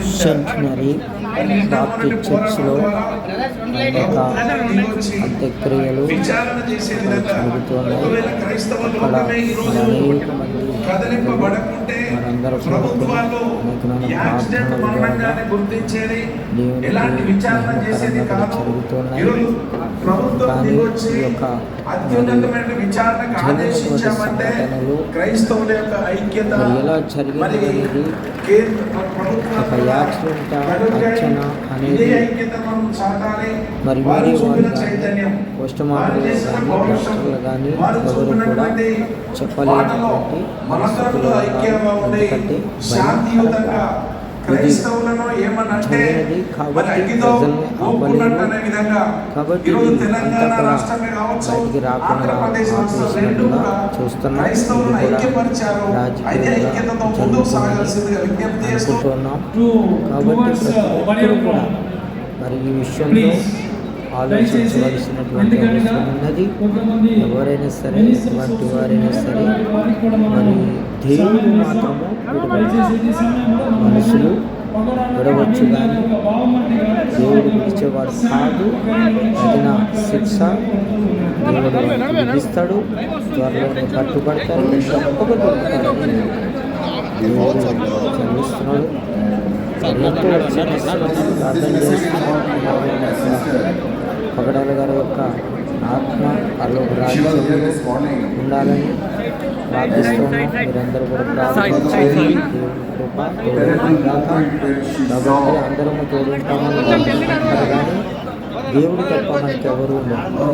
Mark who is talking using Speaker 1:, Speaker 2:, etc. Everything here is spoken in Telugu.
Speaker 1: Saint బాప్టిస్ట్ చర్చ్లో అనేక అంత్యక్రియలు జరుగుతున్నాయి అక్కడ అనేక మంది మనందరూ జరుగుతున్నాయి. కానీ ఈ యొక్క
Speaker 2: అత్యున్నతమైన విచారణకు
Speaker 1: జరిగినటువంటి
Speaker 2: ఆదేశించామంటే
Speaker 1: సంఘటనలు
Speaker 2: క్రైస్తవుల యొక్క ఐక్యత
Speaker 1: ఎలా జరిగింది ఒక యాక్సిడెంట్ అంచనా అనేది మరి
Speaker 2: వారు
Speaker 1: కానీ కానీ
Speaker 2: వారు
Speaker 1: ఎవరు కూడా చెప్పలేనటువంటి పరిస్థితులు ఎందుకంటే
Speaker 2: శాంతియుతంగా క్రైస్తవులను ఏమనంటే మరి అగ్గితో ఊపుకున్నట్టు. అనే విధంగా
Speaker 1: కాబట్టి
Speaker 2: ఈరోజు తెలంగాణ రాష్ట్రమే కావచ్చు ఆంధ్రప్రదేశ్ రాష్ట్రం రెండు కూడా
Speaker 1: చూస్తున్నాం.
Speaker 2: క్రైస్తవులను ఐక్యపరిచారు అయితే ఐక్యతతో ముందుకు సాగాల్సిందిగా విజ్ఞప్తి చేస్తూ
Speaker 1: అనుకుంటున్నాం
Speaker 3: to
Speaker 1: కాబట్టి
Speaker 3: uh.
Speaker 1: మరి ఈ విషయంలో. ఆలోచించవలసినటువంటి అవసరం ఉన్నది. ఎవరైనా సరే
Speaker 3: ministers
Speaker 1: ఎటువంటి వారైనా సరే మరి దేవుడు మాత్రము మనుషులు విడవచ్చు కానీ దేవుడు పిలిచేవాడు కాదు తగిన శిక్ష దేవుడు విధిస్తాడు త్వరలోనే కట్టుబడతారు తప్పక దొరుకుతారని దేవుడు చదివిస్తున్నాడు మరి ఎంతో ప్రార్థన చేస్తున్నాం పగడాల గారి యొక్క ఆత్మ అలో ఉండాలని ప్రార్థిస్తున్నాం. మీరందరూ కూడా కృప. కాబట్టి అందరము తోడుంటామని అనుకుంటారు కానీ దేవుడు తప్ప మనకి ఎవరు ఉండరు